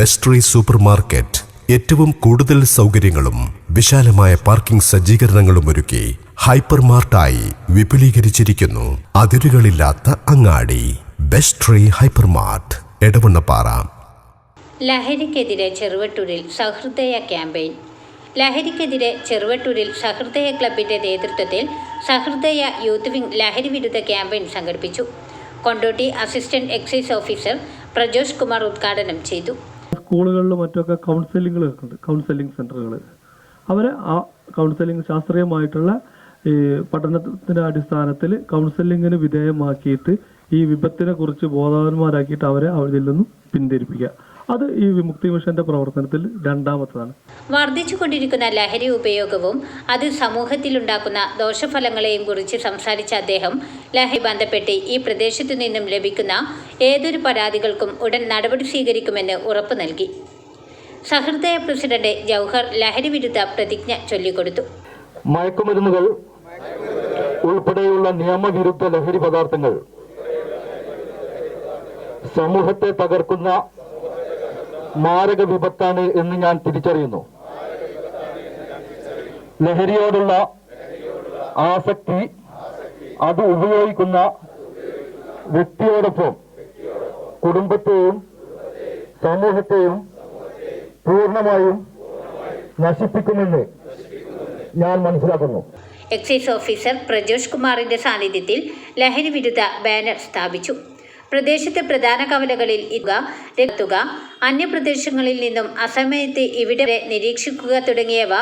ബെസ്ട്രി super market ഏറ്റവും കൂടുതൽ സൗകര്യങ്ങളും വിശാലമായ പാർക്കിംഗ് സജ്ജീകരണങ്ങളും ഒരുക്കി ഹൈപ്പർ മാർട്ടായി വിപുലീകരിച്ചിരിക്കുന്നു. അതിരുകളില്ലാത്ത അങ്ങാടി. ബെസ്ട്രി ഹൈപ്പർ മാർട്ട് എടവണ്ണപ്പാറ. ലഹരിക്കെതിരെ ചെറുവട്ടൂരിൽ സഹൃദയ ക്യാമ്പയിൻ. ലഹരിക്കെതിരെ ചെറുവട്ടൂരിൽ സഹൃദയ ക്ലബിന്റെ നേതൃത്വത്തിൽ സഹൃദയ യൂത്ത് വിംഗ് ലഹരി വിരുദ്ധ ക്യാമ്പയിൻ സംഘടിപ്പിച്ചു. Kondotty assistant excise officer Prajosh Kumar ഉദ്ഘാടനം ചെയ്തു. സ്കൂളുകളിലും മറ്റൊക്കെ കൗൺസിലിംഗ് കൗൺസിലിംഗ് സെന്ററുകൾ അവരെ ആ കൗൺസിലിംഗ് ശാസ്ത്രീയമായിട്ടുള്ള ഈ പഠനത്തിന്റെ അടിസ്ഥാനത്തിൽ കൗൺസിലിങ്ങിന് വിധേയമാക്കിയിട്ട് ഈ വിപത്തിനെ കുറിച്ച് ബോധവാന്മാരാക്കിയിട്ട് അവരെ അവരിൽ നിന്നും പിന്തിരിപ്പിക്കുക. അത് ഈ വിമുക്തി മിഷന്റെ പ്രവർത്തനത്തിൽ രണ്ടാമത്തതാണ്. വർദ്ധിച്ചുകൊണ്ടിരിക്കുന്ന ലഹരി ഉപയോഗവും അത് സമൂഹത്തിലുണ്ടാക്കുന്ന ദോഷഫലങ്ങളെയും കുറിച്ച് സംസാരിച്ച അദ്ദേഹം ലഹരി ബന്ധപ്പെട്ട് ഈ പ്രദേശത്തു നിന്നും ലഭിക്കുന്ന ഏതൊരു പരാതികൾക്കും ഉടൻ നടപടി സ്വീകരിക്കുമെന്ന് ഉറപ്പു നൽകി. സഹൃദയ പ്രസിഡന്റ് ജൗഹർ ലഹരി വിരുദ്ധ പ്രതിജ്ഞ ചൊല്ലിക്കൊടുത്തു. മയക്കുമരുന്നുകൾ ഉൾപ്പെടെയുള്ള നിയമവിരുദ്ധ ലഹരി പദാർത്ഥങ്ങൾ സമൂഹത്തെ തകർക്കുന്ന മാരക വിപത്താണ് എന്ന് ഞാൻ തിരിച്ചറിയുന്നു. ലഹരിയോടുള്ള ആസക്തി അത് ഉപയോഗിക്കുന്ന വ്യക്തിയോടൊപ്പം കുടുംബത്തെയും സമൂഹത്തെയും പൂർണമായും നശിപ്പിക്കുമെന്ന് ഞാൻ മനസ്സിലാക്കുന്നു. എക്സൈസ് ഓഫീസർ പ്രജോഷ് കുമാറിന്റെ സാന്നിധ്യത്തിൽ ലഹരി വിരുദ്ധ ബാനർ സ്ഥാപിച്ചു. പ്രദേശത്തെ പ്രധാന കവലകളിൽ ഇതുക രക്തുക അന്യപ്രദേശങ്ങളിൽ നിന്നും അസമയത്ത് ഇവിടെ നിരീക്ഷിക്കുക തുടങ്ങിയവ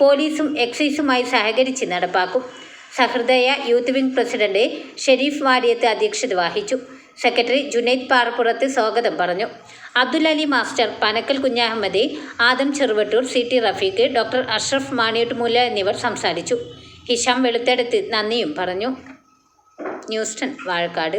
പോലീസും എക്സൈസുമായി സഹകരിച്ച് നടപ്പാക്കും. Sahridaya youth wing president Sharif Variyath അധ്യക്ഷത വഹിച്ചു. സെക്രട്ടറി ജുനൈദ് പാറപ്പുറത്ത് സ്വാഗതം പറഞ്ഞു. Abdul Ali master Panakkal Kunhahammed Adam Cheruvattur C T Rafeeq doctor Ashraf Maniyattumoola എന്നിവർ സംസാരിച്ചു. ഹിഷാം വെളുത്തെടുത്ത് നന്ദിയും പറഞ്ഞു. ന്യൂസ്റ്റൺ വാഴക്കാട്.